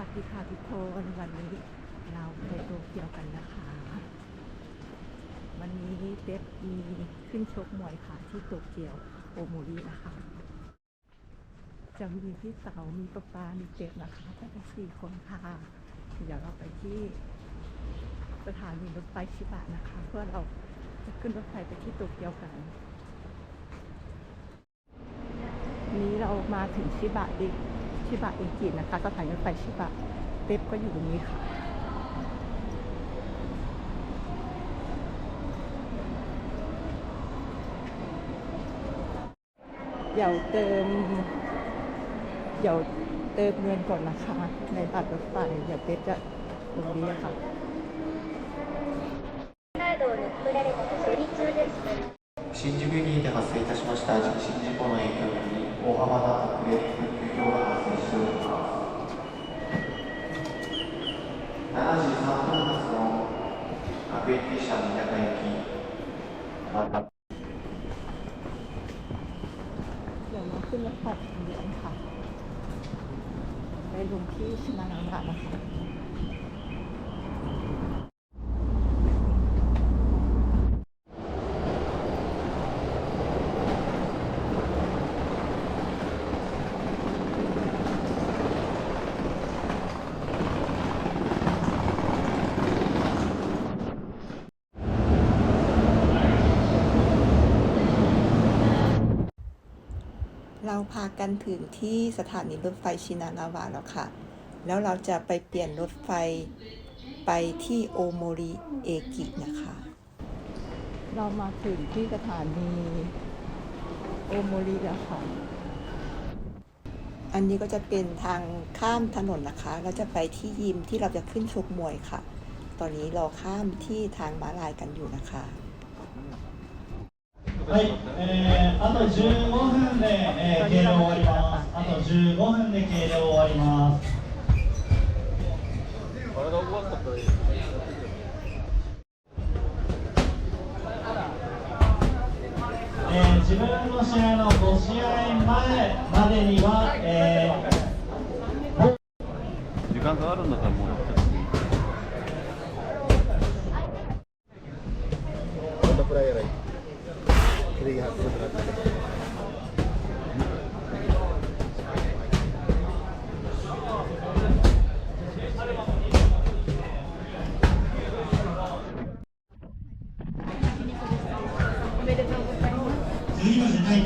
วัสดีค่ะทุกคนวันนี้เราไปโตเกียวกันนะคะ วันนี้เด็บมีขึ้นชกมวยค่ะที่โตเกียวโอโมรินะคะ จะมีพี่เต๋ามีป๊าปามีเด็บนะคะทั้งสี่คนค่ะ เดี๋ยวเราไปที่สถานีรถไฟชิบะนะคะ เพื่อเราจะขึ้นรถไฟไปที่โตเกียวกัน นี้เรามาถึงชิบะดิ ชิบะเอจินะคะสถานีรถไฟชิบะเต็บก็อยู่ตรงนี้ค่ะ เดี๋ยวเติม เดี๋ยวเติมเงินก่อนนะคะ ในบัตรรถไฟเดี๋ยวเต็บจะตรงนี้ค่ะ カードを乗っ取られたと処理中です。新宿駅にて発生いたしました人身事故の影響に大幅な遅れ、 ขึ้นรถไฟเดินค่ะไปลงที่ชิมานาระนะคะ เราพากันถึงที่สถานีรถไฟชินานาวะแล้วค่ะ แล้วเราจะไปเปลี่ยนรถไฟไปที่โอโมริเอกินะคะ เรามาถึงที่สถานีโอโมริแล้วค่ะ อันนี้ก็จะเป็นทางข้ามถนนนะคะ เราจะไปที่ยิมที่เราจะขึ้นชกมวยค่ะ ตอนนี้เราข้ามที่ทางม้าลายกันอยู่นะคะ はい、えー、あと15分で、えー、計量終わります。あと15分で計量終わります。えー、自分の試合の5試合前までには、えー、時間があるんだったらもう 次まで第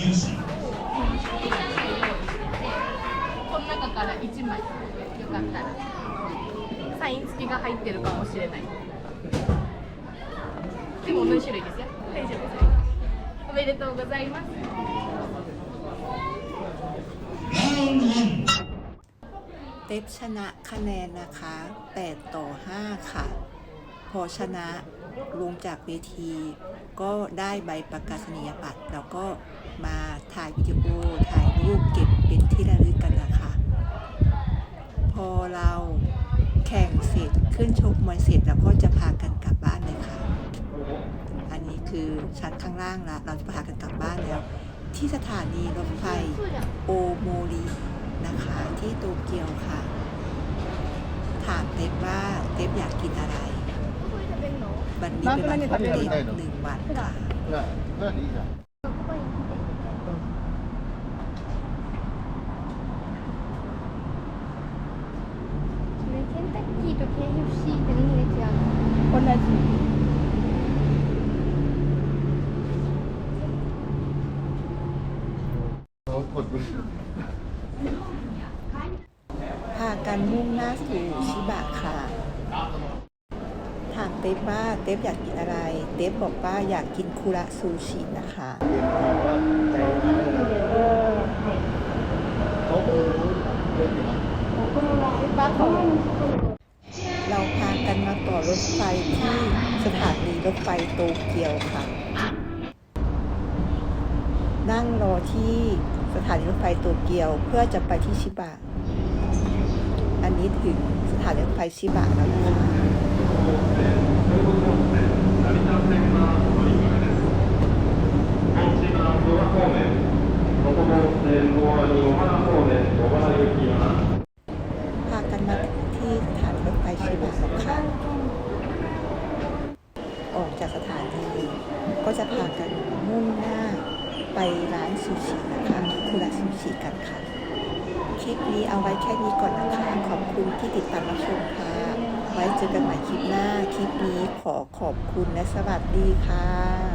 23 から1枚よかったらサイン付きが入ってるかもしれないでも同じ種類ですよ大丈夫ですおめでとうございますラウンド1。 เต็บชนะคะแนนนะคะ 8 ต่อ 5 ค่ะ พอชนะลงจากเวที ก็ได้ใบประกาศนียบัตร แล้วก็มาถ่ายวิดีโอ ถ่ายรูปเก็บเป็นที่ระลึกกันนะคะ พอ ะ เราแข่งเสร็จขึ้นชกมวยเสร็จแล้วก็จะพากันกลับบ้านเลยค่ะ อันนี้คือชั้นข้างล่างละเราจะพากันกลับบ้านแล้ว ที่สถานีรถไฟโอโมรินะคะที่โตเกียวค่ะ ถามเต็บว่าเต็บอยากกินอะไรวันนี้เป็นวันของเต็บหนึ่งวันค่ะ KFC เป็นเล็กอย่างคนละสีพากันมุ่งหน้าสู่ชิบะค่ะถามเต๊บว่าเต๊บอยากกินอะไร เต๊บบอกว่าอยากกินคุระซูชินะคะ ถไฟที่สถานีรถไฟโตเกียวค่ะ นั่งรอที่สถานีรถไฟโตเกียวเพื่อจะไปที่ชิบะ อันนี้ถึงสถานีรถไฟชิบะแล้วนะคะここも、えー、5割の7方面 จากสถานีก็จะพากันมุ่งหน้าไปร้านซูชินะคะคุระซูชิกันค่ะคลิปนี้เอาไว้แค่นี้ก่อนนะคะ ขอบคุณที่ติดตามรับชมค่ะ ไว้เจอกันใหม่คลิปหน้า คลิปนี้ขอขอบคุณและสวัสดีค่ะ